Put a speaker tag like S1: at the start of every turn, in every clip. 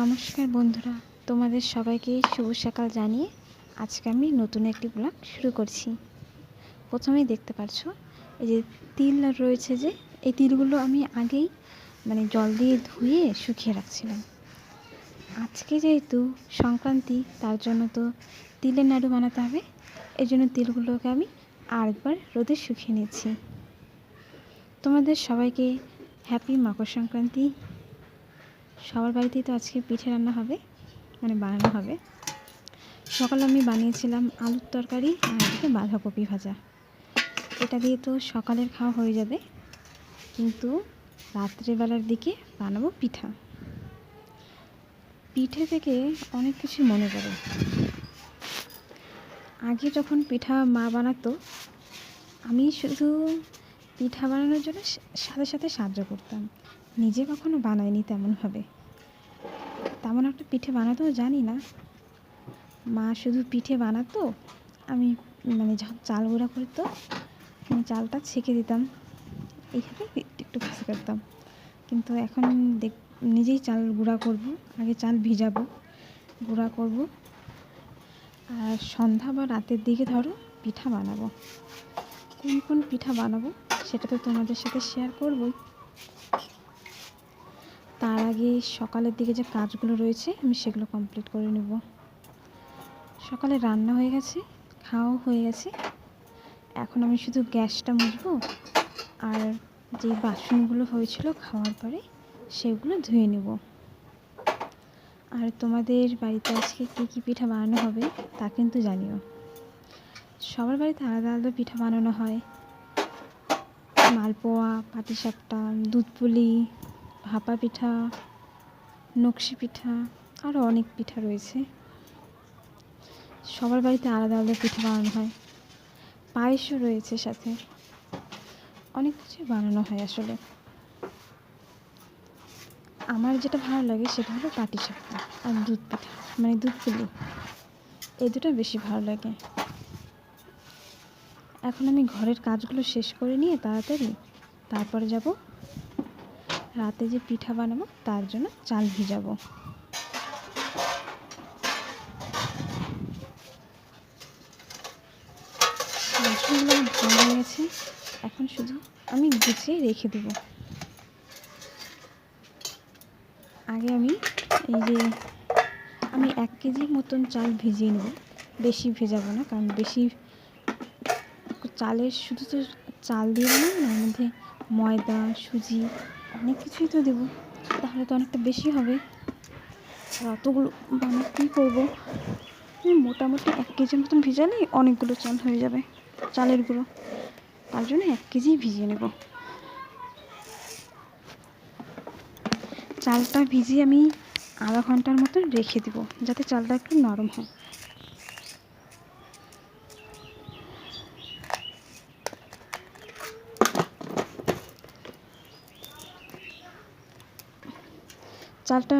S1: নমস্কার বন্ধুরা, তোমাদের সবাইকে শুভ সকাল জানিয়ে আজকে আমি নতুন একটি ব্লগ শুরু করছি। প্রথমেই দেখতে পাচ্ছ এই যে তিল রয়েছে যে, এই তিলগুলো আমি আগেই মানে জল দিয়ে ধুয়ে শুকিয়ে রাখছিলাম। আজকে যেহেতু সংক্রান্তি, তার জন্য তো তিলের নাড়ু বানাতে হবে। এই জন্য তিলগুলোকে আমি আরেকবার রোদে শুকিয়ে নিচ্ছি। তোমাদের সবাইকে হ্যাপি মকর সংক্রান্তি সবার বাড়িতেই তো আজকে পিঠে রান্না হবে মানে বানানো হবে। সকালে আমি বানিয়েছিলাম আলুর তরকারি আর এদিকে বাঁধাকপি ভাজা। এটা দিয়ে তো সকালের খাওয়া হয়ে যাবে, কিন্তু রাত্রেবেলার দিকে বানাবো পিঠা। পিঠে থেকে অনেক কিছু মনে পড়ে। আগে যখন পিঠা মা বানাতো, আমি শুধু পিঠা বানানোর জন্য সাথে সাথে সাহায্য করতাম। নিজে কখনো বানাইনি তেমনভাবে তেমন একটা পিঠে বানাতেও জানি না। মা শুধু পিঠে বানাতো, আমি মানে যখন চাল গুঁড়া করতো, আমি চালটা ছেঁকে দিতাম। এইভাবে একটু ভাজা করতাম। কিন্তু এখন দেখ, নিজেই চাল গুঁড়া করব, আগে চাল ভিজাবো, গুঁড়া করব। আর সন্ধ্যা বা রাতের দিকে ধরো, পিঠা বানাবো। কোন কোন পিঠা বানাবো, সেটা তো তোমাদের সাথে শেয়ার করবই। তার আগে সকালের দিকে যে কাজগুলো রয়েছে, আমি সেগুলো কমপ্লিট করে নেব। সকালে রান্না হয়ে গেছে, খাওয়াও হয়ে গেছে। এখন আমি শুধু গ্যাসটা মুছবো আর যে বাসনগুলো হয়েছিল খাওয়ার পরে সেগুলো ধুয়ে নেব। আর তোমাদের বাড়িতে আজকে কী কী পিঠা বানানো হবে তা কিন্তু জানিও। সবার বাড়িতে আলাদা আলাদা পিঠা বানানো হয়। মালপোয়া, পাটিসাপটা দুধ পুলি ভাপা পিঠা, নকশি পিঠা আরও অনেক পিঠা রয়েছে। সবার বাড়িতে আলাদা আলাদা পিঠা বানানো হয়। পায়েসও রয়েছে সাথে। অনেক কিছু বানানো হয় আসলে। আমার যেটা ভালো লাগে সেটা হলো পাটিসাপটা আর দুধ পিঠা মানে দুধ পুলি। এই দুটো বেশি ভালো লাগে। এখন আমি ঘরের কাজগুলো শেষ করে নিয়ে তাড়াতাড়ি তারপরে যাব রাতে যে পিঠা বানাবো, তার জন্য চাল ভিজাবো। বাসনগুলো আমার গেছে। এখন শুধু আমি গুছিয়ে রেখে দেব। আগে আমি এই যে, আমি এক কেজি মতন চাল ভিজিয়ে নেব। বেশি ভেজাবো না, কারণ বেশি চালের, শুধু তো চাল দিয়ে বানাবো না মধ্যে ময়দা, সুজি অনেক কিছুই তো দেবো, তাহলে তো অনেকটা বেশি হবে। আর বানাতে কী করব? মোটামুটি এক কেজির মতন ভিজালেই অনেকগুলো চাল হয়ে যাবে, চালের গুঁড়ো। তার জন্য এক কেজি ভিজিয়ে নেব। চালটা ভিজিয়ে আমি আধা ঘণ্টার মতন রেখে দেব, যাতে চালটা একটু নরম হয়। চালটা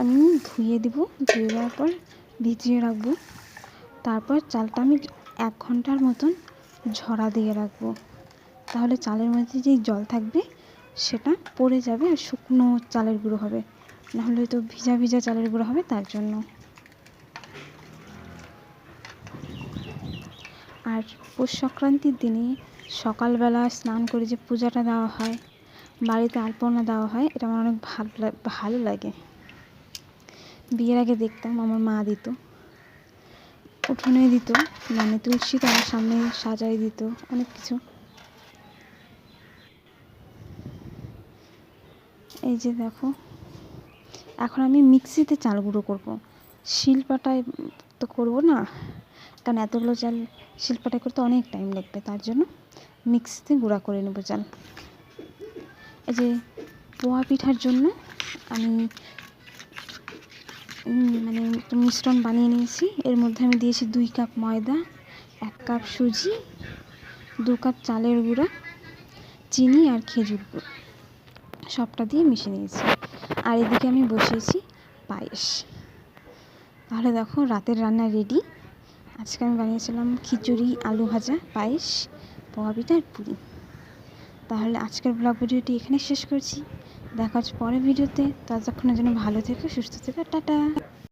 S1: আমি ধুয়ে দিব, ধুয়ে দেওয়ার পর ভিজিয়ে রাখব। তারপর চালটা আমি এক ঘণ্টার মতন ঝরা দিয়ে রাখব। তাহলে চালের মধ্যে যেই জল থাকবে, সেটা পড়ে যাবে আর শুকনো চালের গুঁড়ো হবে। নাহলে তো ভিজা ভিজা চালের গুঁড়ো হবে তার জন্য। আর পৌষ সংক্রান্তির দিনে সকালবেলা স্নান করে যে পূজাটা দেওয়া হয় বাড়িতে আলপনা দেওয়া হয়, এটা আমার অনেক ভালো ভালো লাগে। বিয়ের আগে দেখতাম, আমার মা দিত। উঠোনে দিত মানে তুলসী তার সামনে সাজাই দিত, অনেক কিছু। এই যে দেখো, এখন আমি মিক্সিতে চাল গুঁড়ো করব। শিলপাটায় তো করব না, কারণ এতগুলো চাল শিলপাটায় করতে অনেক টাইম লাগবে, তার জন্য মিক্সিতে গুঁড়া করে নেব চাল। যে পোয়া পিঠার জন্য আমি মানে একটু মিশ্রণ বানিয়ে নিয়েছি। এর মধ্যে আমি দিয়েছি দুই কাপ ময়দা, এক কাপ সুজি, দু কাপ চালের গুঁড়া, চিনি আর খেজুর গুঁড়ো। সবটা দিয়ে মিশিয়ে নিয়েছি। আর এদিকে আমি বসিয়েছি পায়েস। তাহলে দেখো, রাতের রান্না রেডি আজকে আমি বানিয়েছিলাম খিচুড়ি, আলু ভাজা, পায়েস, পোয়া পিঠা আর পুরি। তাহলে আজকের ব্লগ ভিডিওটি এখানে শেষ করছি। দেখা হচ্ছে পরের ভিডিওতে। ততক্ষণের জন্য ভালো থেকো, সুস্থ থেকো, টাটা।